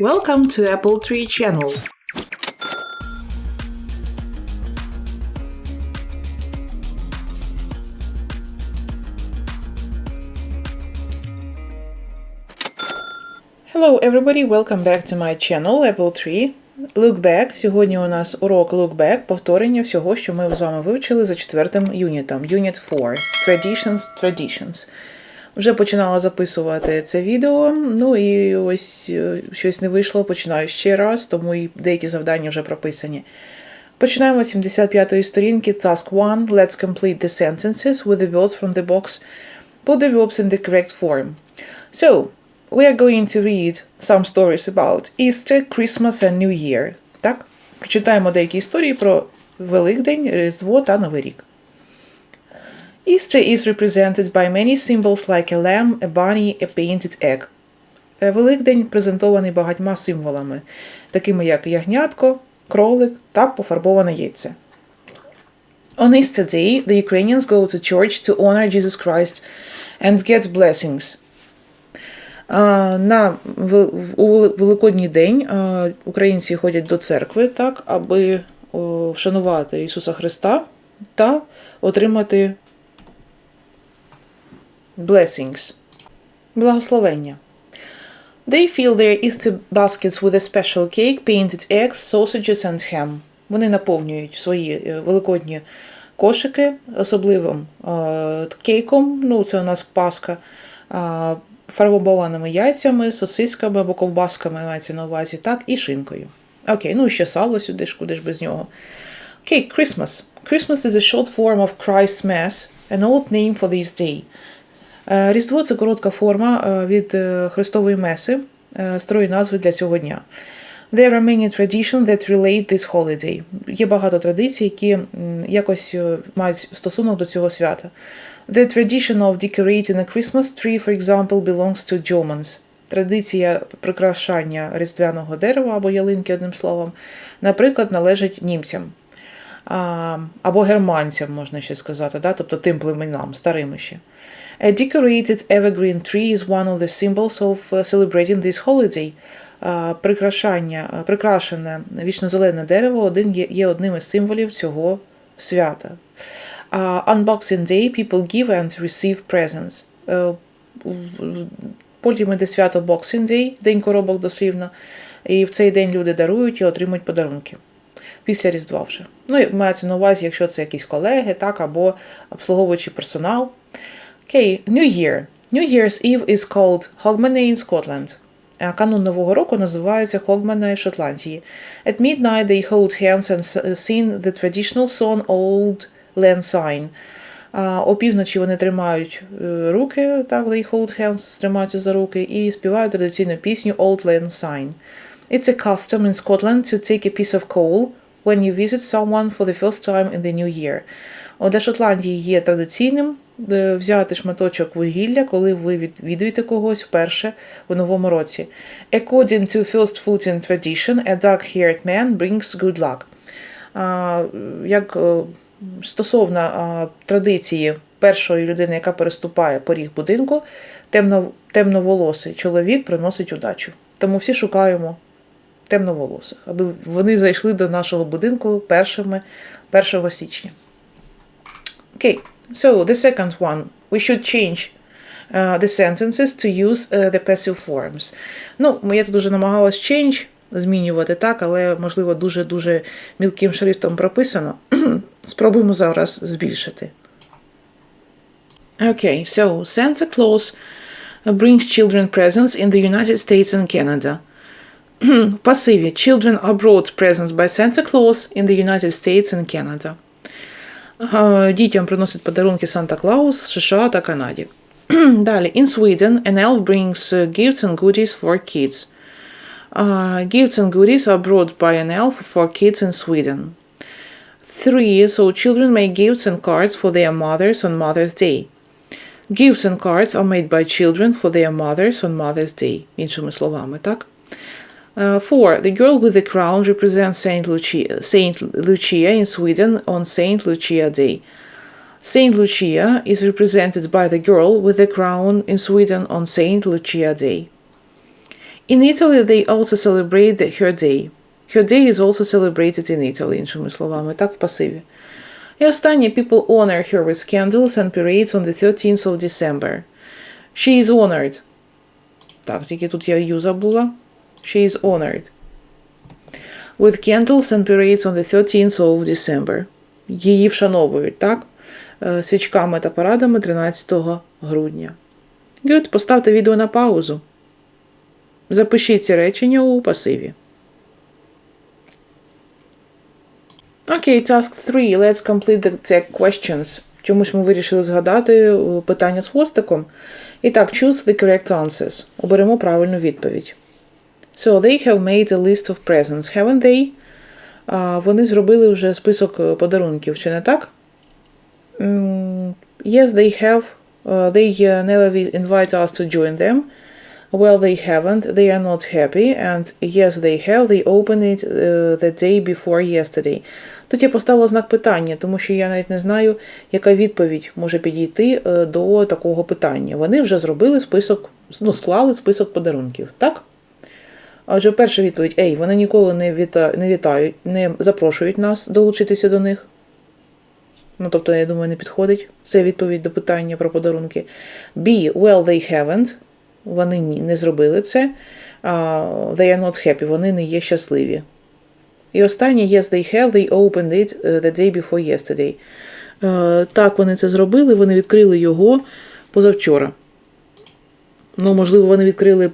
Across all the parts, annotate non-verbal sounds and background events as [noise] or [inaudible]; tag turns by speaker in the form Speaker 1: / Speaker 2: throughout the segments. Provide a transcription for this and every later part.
Speaker 1: Welcome to Apple Tree channel. Hello everybody, welcome back to my channel Apple Tree. Look back. Сьогодні у нас урок Look Back, повторення всього, що ми з вами вивчили за четвертим юнітом. Unit 4. Traditions, Traditions. Вже починала записувати це відео, ну і ось е, щось не вийшло, починаю ще раз, тому і деякі завдання вже прописані. Починаємо з 75-ї сторінки. Task 1. Let's complete the sentences with the words from the box. Put the verbs in the correct form. So, we are going to read some stories about Easter, Christmas and New Year. Так? Прочитаємо деякі історії про Великдень, Різдво та Новий рік. Easter is represented by many symbols like a lamb, a bunny, a painted egg. Е, Великдень презентований багатьма символами, такими як ягнятко, кролик та пофарбоване яйце. On Easter Day, the Ukrainians go to church to honor Jesus Christ and get blessings. На Великодній день українці ходять до церкви, так, аби вшанувати Ісуса Христа та отримати blessings. Благословення. They fill their Easter baskets with a special cake, painted eggs, sausages and ham. Вони наповнюють свої е, великодні кошики особливим е, кейком, ну це у нас паска, е, фарбованими яйцями, сосисками або ковбасками мається на увазі, так, і шинкою. Окей, ну ще сало сюди ж, куди ж без нього. Okay, Christmas. Christmas is a short form of Christ's Mass, an old name for this day. Е, Різдво це коротка форма е, від е, Христової Меси, старої назви для цього дня. There are many traditions that relate this holiday. Є багато традицій, які якось мають стосунок до цього свята. The tradition of decorating a Christmas tree, for example, belongs to Germans. Традиція прикрашання різдвяного дерева або ялинки, одним словом, наприклад, належить німцям. Або германцям, можна ще сказати, да? тобто тим племенам, старими ще. A decorated evergreen tree is one of the symbols of uh, celebrating this holiday. Прикрашання, прикрашене вічно-зелене дерево один є, одним із символів цього свята. Unboxing day people give and receive presents. Е, Потім іде свято Boxing Day, день коробок дослівно, і в цей день люди дарують і отримують подарунки після Різдва вже. Ну, мається на увазі, якщо це якісь колеги, так, або обслуговуючий персонал. Окей, New Year. New Year's Eve is called Hogmanay in Scotland. Е, Канун Нового року називається Хогмана в Шотландії. At midnight they hold hands and s- sing the traditional song Old Lang Syne. А опівночі вони тримають е, руки, так, they hold hands, тримаються за руки, і співають традиційну пісню Old Lang Syne. It's a custom in Scotland to take a piece of coal when you visit someone for the first time in the new year. О, Для Шотландії є традиційним е, взяти шматочок вугілля, коли ви відвідуєте когось вперше у новому році. According to first footing tradition, a dark-haired man brings good luck. Як е, стосовно традиції першої людини, яка переступає поріг будинку, темно, темноволосий чоловік приносить удачу. Тому всі шукаємо темноволосих, аби вони зайшли до нашого будинку першими 1 січня. Okay, so the second one, we should change uh, the sentences to use uh, the passive forms. Ну, я тут дуже намагалась change змінювати так, але можливо дуже-дуже мілким шрифтом прописано. Спробуємо зараз збільшити. Okay, so Santa Claus uh, brings children presents in the United States and Canada. В пасиві Children are brought presents by Santa Claus in the United States and Canada. Е, Дітям приносять подарунки Санта Клаус в США та Канаді. [clears throat] Далі. In Sweden, an elf brings uh, gifts and goodies for kids. Uh, gifts and goodies are brought by an elf for kids in Sweden. Three, so children make gifts and cards for their mothers on Mother's Day. Gifts and cards are made by children for their mothers on Mother's Day. Іншими словами, так? Uh, four, the girl with the crown represents Saint Lucia, Saint Lucia in Sweden on Saint Lucia Day. Saint Lucia is represented by the girl with the crown in Sweden on Saint Lucia Day. In Italy they also celebrate the- her day. Her day is also celebrated in Italy, іншими словами, так в пасиві. І останнє people honor her with candles and parades on the 13th of December. She is honored. Так, тільки тут я її забула. She is honored. With candles and parades on the 13th of December. Її вшановують, так? Е, Свічками та парадами 13 грудня. Good, поставте відео на паузу. Запишіть ці речення у пасиві. Окей, task 3. Let's complete the tag questions. Чомусь ми вирішили згадати е, питання з хвостиком. І так, choose the correct answers. Оберемо правильну відповідь. So, they have made a list of presents, haven't they? А, вони зробили вже список е, подарунків, чи не так? Mm, yes, they have. Uh, they uh, never invite us to join them. Well, they haven't. They are not happy. And yes, they have. They opened it uh, the day before yesterday. Тут я поставила знак питання, тому що я навіть не знаю, яка відповідь може підійти е, до такого питання. Вони вже зробили список, ну, склали список подарунків, так? Отже, перша відповідь: Ей, вони ніколи не, віта... не вітають, не запрошують нас долучитися до них. Ну, тобто, я думаю, не підходить. Це відповідь до питання про подарунки. B. Well, they haven't. Вони не зробили це. Uh, they are not happy. Вони не є щасливі. І останнє, yes, they have. They opened it uh, the day before yesterday. Е, так, вони це зробили, вони відкрили його позавчора. Ну, можливо, вони відкрили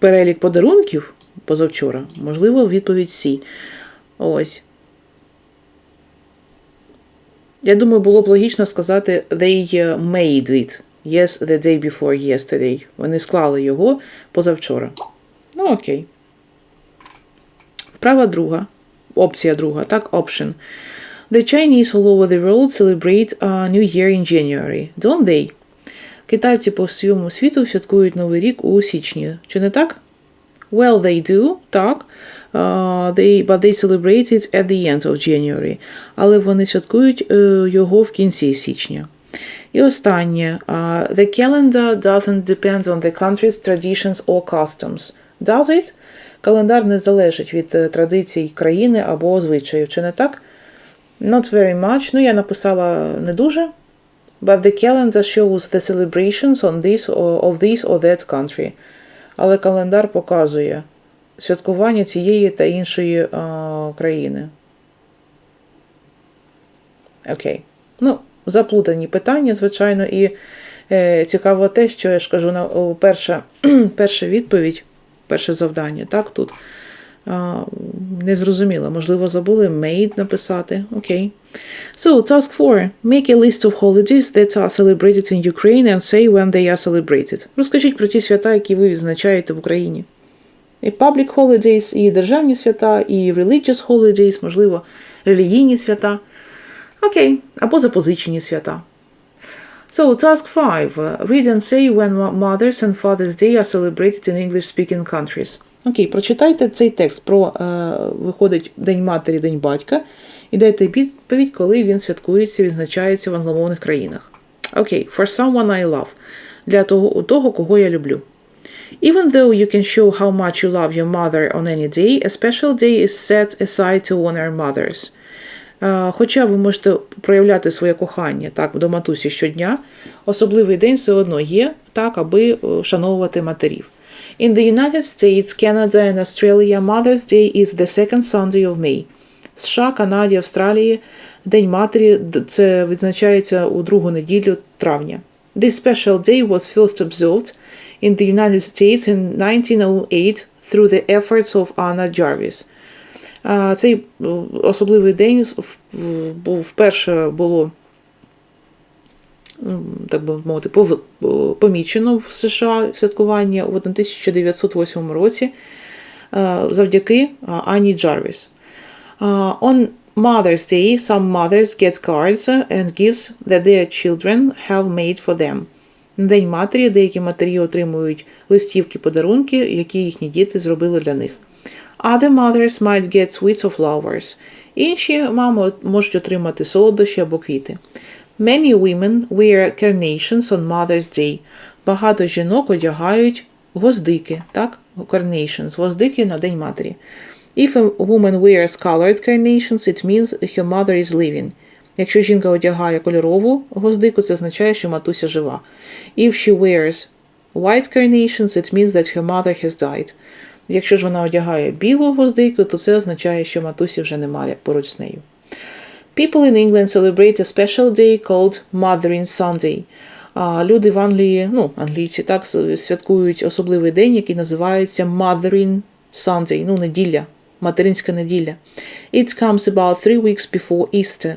Speaker 1: перелік подарунків позавчора. Можливо, відповідь C. Ось. Я думаю, було б логічно сказати they uh, made it. Yes, the day before yesterday. Вони склали його позавчора. Ну, окей. Вправа друга. Опція друга, так, option. The Chinese all over the world celebrate a New Year in January, don't they? Китайці по всьому світу святкують Новий рік у січні. Чи не так? Well, they do, так. Uh, they, but they celebrate it at the end of January. Але вони святкують е, його в кінці січня. І останнє. Uh, the calendar doesn't depend on the country's traditions or customs. Does it? Календар не залежить від е, традицій країни або звичаїв. Чи не так? Not very much. Ну, я написала не дуже. But the calendar shows the celebrations on this or, of this or that country. Але календар показує святкування цієї та іншої а, країни. Окей. Ну, заплутані питання, звичайно, і е, цікаво те, що я ж кажу, на, перша, [clears throat] перша відповідь, перше завдання, так, тут. Не зрозуміло, можливо, забули made написати. Окей. So, task 4. Make a list of holidays that are celebrated in Ukraine and say when they are celebrated. Розкажіть про ті свята, які ви відзначаєте в Україні. І public holidays, і державні свята, і religious holidays, можливо, релігійні свята. Окей, або запозичені свята. So, task 5. Read and say when Mother's and Father's Day are celebrated in English-speaking countries. Окей, прочитайте цей текст про, е, виходить, День матері, День батька, і дайте відповідь, коли він святкується, відзначається в англомовних країнах. Окей, for someone I love. Для того, того, кого я люблю. Even though you can show how much you love your mother on any day, a special day is set aside to honor mothers. Е, Хоча ви можете проявляти своє кохання так, до матусі щодня, особливий день все одно є, так, аби е, вшановувати матерів. In the United States, Canada and Australia, Mother's Day is the second Sunday of May. В США, Канаді, Австралії День матері це відзначається у другу неділю травня. This special day was first observed in the United States in 1908 through the efforts of Anna Jarvis. Цей е, особливий день був вперше було так би мовити, е, помічено в США святкування в 1908 році е, завдяки а, Ані Джарвіс. Uh, on Mother's Day, some mothers get cards and gifts that their children have made for them. На День матері деякі матері отримують листівки, подарунки, які їхні діти зробили для них. Other mothers might get sweets or flowers. Інші мами можуть отримати солодощі або квіти. Many women wear carnations on Mother's Day. Багато жінок одягають гвоздики, так? carnations, гвоздики на День матері. If a woman wears colored carnations, it means her mother is living. Якщо жінка одягає кольорову гвоздику, це означає, що матуся жива. If she wears white carnations, it means that her mother has died. Якщо ж вона одягає білу гвоздику, то це означає, що матусі вже немає поруч з нею. People in England celebrate a special day called Mothering Sunday. А люди в Англії, ну, англійці, так, святкують особливий день, який називається Mothering Sunday, ну, неділя, материнська неділя. It comes about three weeks before Easter.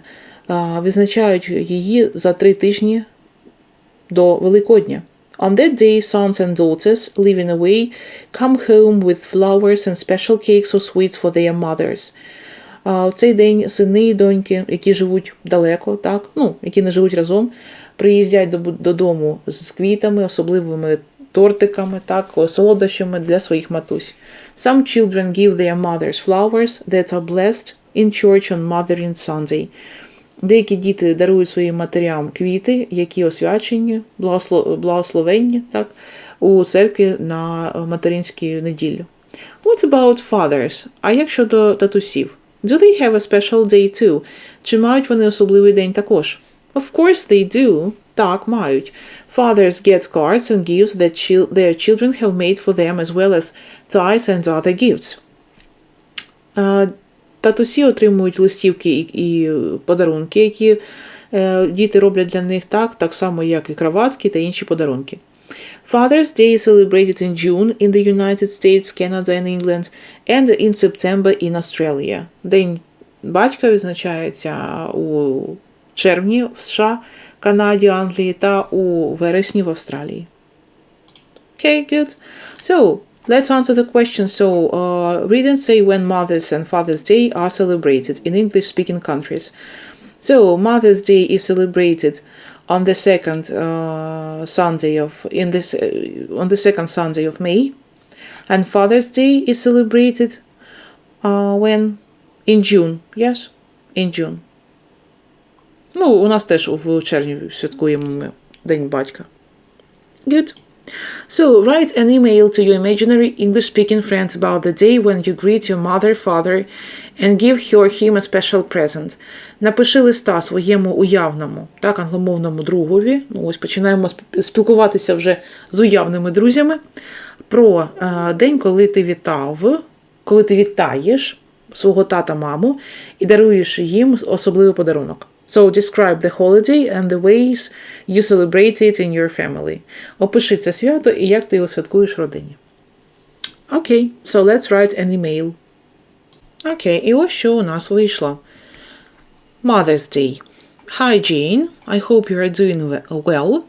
Speaker 1: А, Відзначають її за три тижні до Великодня. On that day, sons and daughters, living away, come home with flowers and special cakes or sweets for their mothers. В цей день сини і доньки, які живуть далеко, так, ну, які не живуть разом, приїздять додому з квітами, особливими тортиками, так, солодощами для своїх матусь. Some children give their mothers flowers that are blessed in church on Mothering Sunday. Деякі діти дарують своїм матерям квіти, які освячені, благословенні так, у церкві на материнську неділю. What about fathers? А як щодо татусів? Do they have a special day too? Чи мають вони особливий день також? Of course they do. Так, мають. Fathers get cards and gifts that chil- their children have made for them as well as ties and other gifts. Татусі отримують листівки і, подарунки, які е, діти роблять для них так, так само, як і краватки та інші подарунки. Father's Day is celebrated in June in the United States, Canada and England, and in September in Australia. День батька відзначається у червні в США, Канаді, Англії та у вересні в Австралії. Okay, good. So let's answer the question. So uh, read and say when Mother's and Father's Day are celebrated in English-speaking countries. So Mother's Day is celebrated on the second uh, Sunday of in this uh, on the second Sunday of May, and Father's Day is celebrated uh, when in June. Yes, in June. Ну, у нас теж в червні святкуємо ми День батька. Good. So, write an email to your imaginary English speaking friend about the day when you greet your mother, father, and give her him a special present. Напиши листа своєму уявному, так, англомовному другові. Ну, ось починаємо спілкуватися вже з уявними друзями про е, день, коли ти вітав, коли ти вітаєш свого тата, маму і даруєш їм особливий подарунок. So describe the holiday and the ways you celebrate it in your family. Опиши це свято і як ти його святкуєш в родині. Окей, so let's write an email. Окей, і ось що у нас вийшло. Mother's Day. Hi, Jane. I hope you are doing well.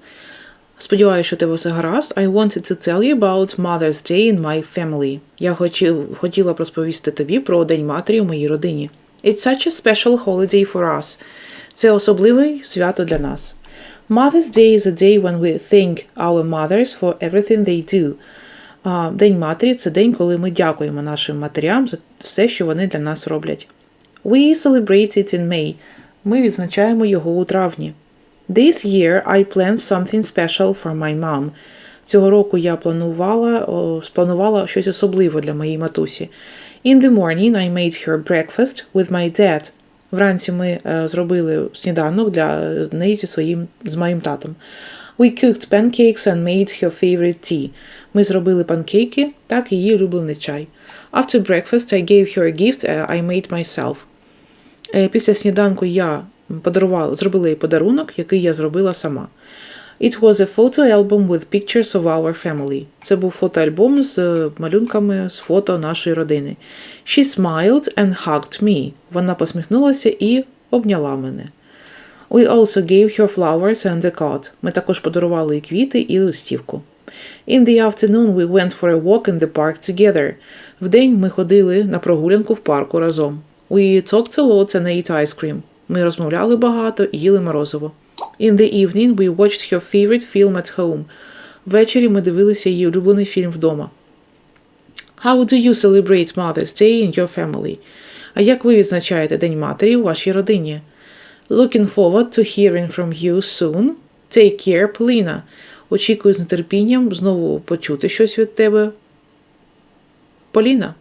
Speaker 1: Сподіваюся, що тебе все гаразд. I wanted to tell you about Mother's Day in my family. Я хотів, хотіла розповісти тобі про День матері у моїй родині. It's such a special holiday for us. Це особливе свято для нас. Mother's Day is a day when we thank our mothers for everything they do. День матері це день, коли ми дякуємо нашим матерям за все, що вони для нас роблять. We celebrate it in May. Ми відзначаємо його у травні. This year I planned something special for my mom. Цього року я планувала, о, спланувала щось особливе для моєї матусі. In the morning I made her breakfast with my dad. Вранці ми е, зробили сніданок для неї зі своїм з моїм татом. We cooked pancakes and made her favorite tea. Ми зробили панкейки, так її улюблений чай. After breakfast I gave her a gift uh, I made myself. Е, Після сніданку я подарувала, зробила їй подарунок, який я зробила сама. It was a photo album with pictures of our family. Це був фотоальбом з е, малюнками з фото нашої родини. She smiled and hugged me. Вона посміхнулася і обняла мене. We also gave her flowers and a card. Ми також подарували їй квіти і листівку. In the afternoon we went for a walk in the park together. Вдень ми ходили на прогулянку в парку разом. We talked a lot and ate ice cream. Ми розмовляли багато і їли морозиво. In the evening we watched her favorite film at home. Ввечері ми дивилися її улюблений фільм вдома. How do you celebrate Mother's Day in your family? А як ви відзначаєте День матері у вашій родині? Looking forward to hearing from you soon. Take care, Поліна. Очікую з нетерпінням знову почути щось від тебе. Поліна.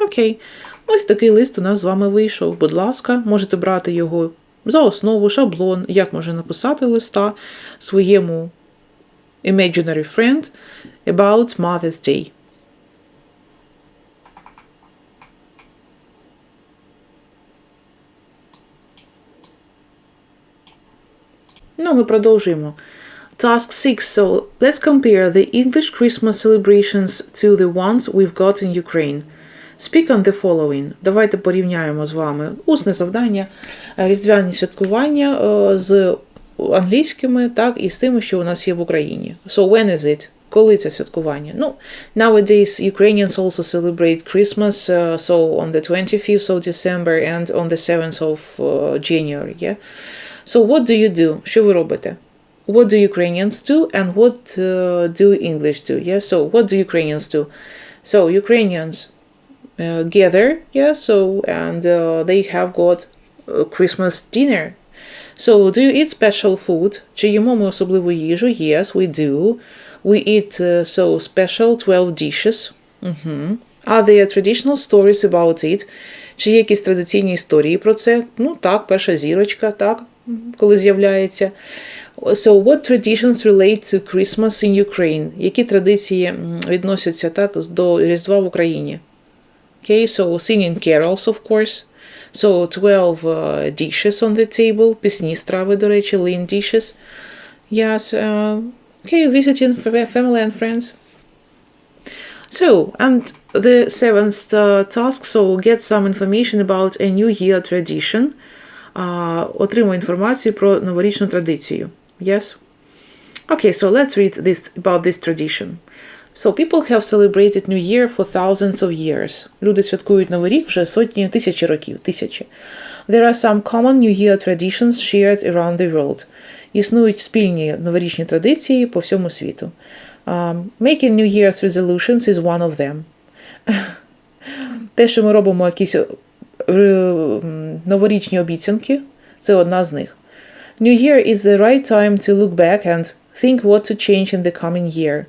Speaker 1: Окей. Ось такий лист у нас з вами вийшов. Будь ласка, можете брати його за основу, шаблон, як можна написати листа своєму imaginary friend about Mother's Day. Ну, ми продовжуємо. Task 6. So let's compare the English Christmas celebrations to the ones we've got in Ukraine. Speak on the following. Давайте порівняємо з вами усне завдання, е, різдвяні святкування е, з англійськими, так, і з тими, що у нас є в Україні. So when is it? Коли це святкування? Ну, nowadays Ukrainians also celebrate Christmas, uh, so on the 25th of December and on the 7th of uh, January, yeah? So what do you do? Що ви робите? What do Ukrainians do and what uh, do English do? Yeah, so what do Ukrainians do? So Ukrainians uh, gather, yeah, so and uh, they have got uh, Christmas dinner. So do you eat special food? Чи їмо ми особливу їжу? Yes, we do. We eat uh, so special 12 dishes. Мгм. Are there traditional stories about it? Чи є якісь традиційні історії про це? Ну так, перша зірочка, так, коли з'являється. So, what traditions relate to Christmas in Ukraine? Які традиції м, відносяться так до Різдва в Україні? Okay, so singing carols, of course. So 12 uh, dishes on the table. Пісні страви, до речі, lean dishes. Yes. Uh, okay, visiting fa- family and friends. So, and the seventh uh, task, so get some information about a New Year tradition. Uh, отримуй інформацію про новорічну традицію. Yes? Okay, so let's read this about this tradition. So people have celebrated New Year for thousands of years. Люди святкують Новий рік вже сотні, тисячі років, тисячі. There are some common New Year traditions shared around the world. Існують спільні новорічні традиції по всьому світу. Um, making New Year's resolutions is one of them. Те, що ми робимо якісь е, новорічні обіцянки, це одна з них. New Year is the right time to look back and think what to change in the coming year.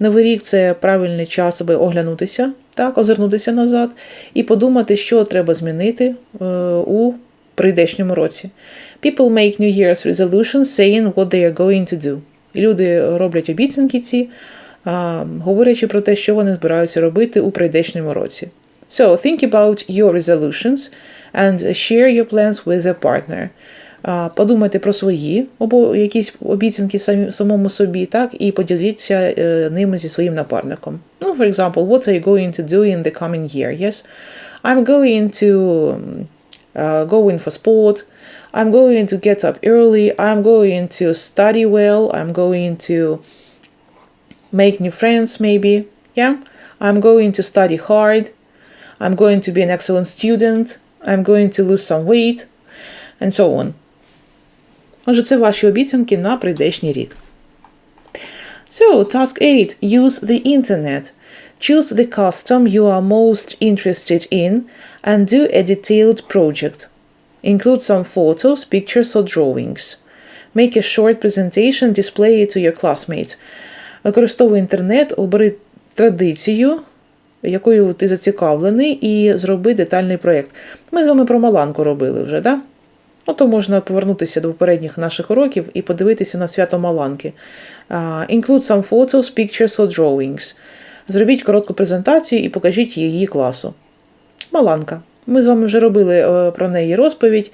Speaker 1: Новий рік це правильний час, аби оглянутися, так, озирнутися назад і подумати, що треба змінити е, у прийдешньому році. People make New Year's resolutions saying what they are going to do. Люди роблять обіцянки ці, говорячи про те, що вони збираються робити у прийдешньому році. So, think about your resolutions and share your plans with a partner. А, Подумайте про свої або якісь обіцянки самі, самому собі, так, і поділіться е, ними зі своїм напарником. Ну, for example, what are you going to do in the coming year? Yes? I'm going to um, uh, go in for sport. I'm going to get up early. I'm going to study well. I'm going to make new friends, maybe. Yeah. I'm going to study hard. I'm going to be an excellent student. I'm going to lose some weight. And so on. Отже, це ваші обіцянки на прийдешній рік. So, task 8. Use the internet. Choose the custom you are most interested in and do a detailed project. Include some photos, pictures, or drawings. Make a short presentation, display it to your classmates. Використовуй інтернет, обери традицію, якою ти зацікавлений, і зроби детальний проєкт. Ми з вами про Маланку робили вже, так? Да? Ну, то можна повернутися до попередніх наших уроків і подивитися на свято Маланки. Include some photos, pictures or drawings. Зробіть коротку презентацію і покажіть її класу. Маланка. Ми з вами вже робили е, про неї розповідь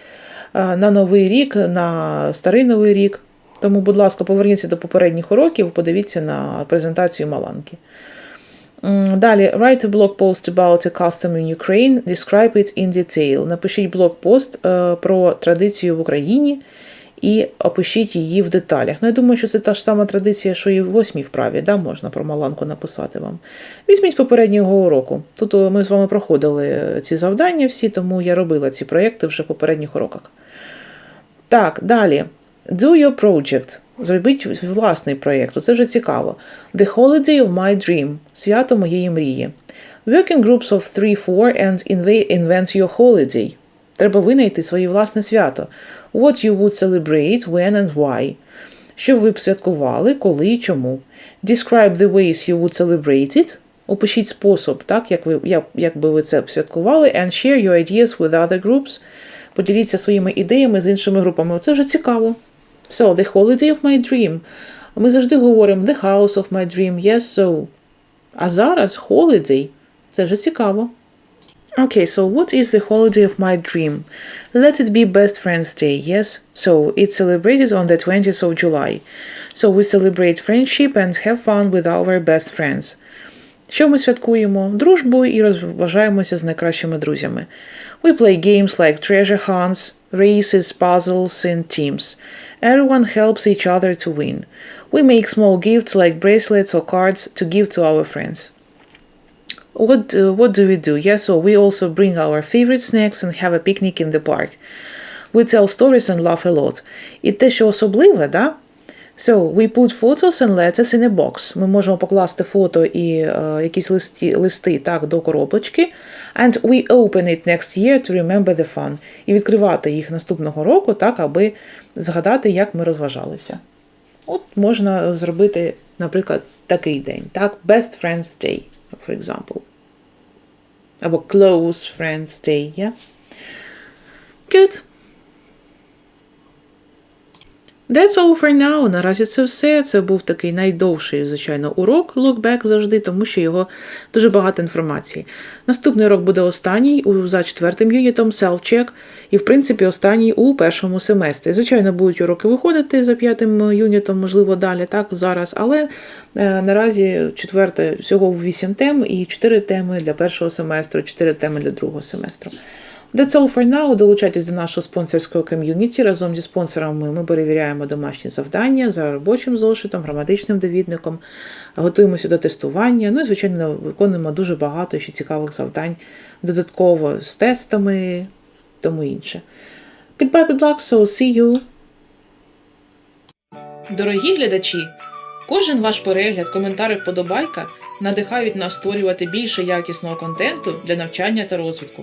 Speaker 1: е, на Новий рік, на Старий Новий рік. Тому, будь ласка, поверніться до попередніх уроків, подивіться на презентацію Маланки. Далі, write a blog post about a custom in Ukraine, describe it in detail. Напишіть блог-пост е, про традицію в Україні і опишіть її в деталях. Ну, я думаю, що це та ж сама традиція, що і в восьмій вправі, да? можна про Маланку написати вам. Візьміть попереднього уроку. Тут ми з вами проходили е, ці завдання всі, тому я робила ці проєкти вже в попередніх уроках. Так, далі. Do your project. Зробіть власний проєкт. Це вже цікаво. The holiday of my dream. Свято моєї мрії. Work in groups of 3-4 and invent your holiday. Треба винайти своє власне свято. What you would celebrate, when and why. Що ви б святкували, коли і чому. Describe the ways you would celebrate it. Опишіть спосіб, так, як, ви, як, як би ви це святкували, and share your ideas with other groups. Поділіться своїми ідеями з іншими групами. Це вже цікаво. So, the holiday of my dream. Ми завжди говоримо the house of my dream, yes, so. А зараз holiday. Це вже цікаво. Okay, so what is the holiday of my dream? Let it be Best Friends Day, yes? So it's celebrated on the 20th of July. So we celebrate friendship and have fun with our best friends. Що ми святкуємо? Дружбу і розважаємося з найкращими друзями. We play games like treasure hunts, races, puzzles, and teams. Everyone helps each other to win. We make small gifts like bracelets or cards to give to our friends. What uh, what do we do? Yes, so we also bring our favorite snacks and have a picnic in the park. We tell stories and laugh a lot. І те, що особливе, да? So, we put photos and letters in a box. Ми можемо покласти фото і е, якісь листи, листи так, до коробочки. And we open it next year to remember the fun. І відкривати їх наступного року, так, аби згадати, як ми розважалися. От можна зробити, наприклад, такий день. Так, Best Friends Day, for example. Або Close Friends Day, yeah? Good. That's all for now. Наразі це все. Це був такий найдовший, звичайно, урок Lookback завжди, тому що його дуже багато інформації. Наступний урок буде останній за четвертим юнітом Self-Check і, в принципі, останній у першому семестрі. Звичайно, будуть уроки виходити за п'ятим юнітом, можливо, далі, так, зараз, але е, наразі четверте всього вісім тем і чотири теми для першого семестру, чотири теми для другого семестру. That's all for now. Долучайтесь до нашого спонсорського ком'юніті. Разом зі спонсорами ми перевіряємо домашні завдання за робочим зошитом, граматичним довідником, готуємося до тестування. Ну і, звичайно, виконуємо дуже багато ще цікавих завдань додатково з тестами, тому інше. Goodbye, good luck, so see you! Дорогі глядачі! Кожен ваш перегляд, коментар і вподобайка надихають нас створювати більше якісного контенту для навчання та розвитку.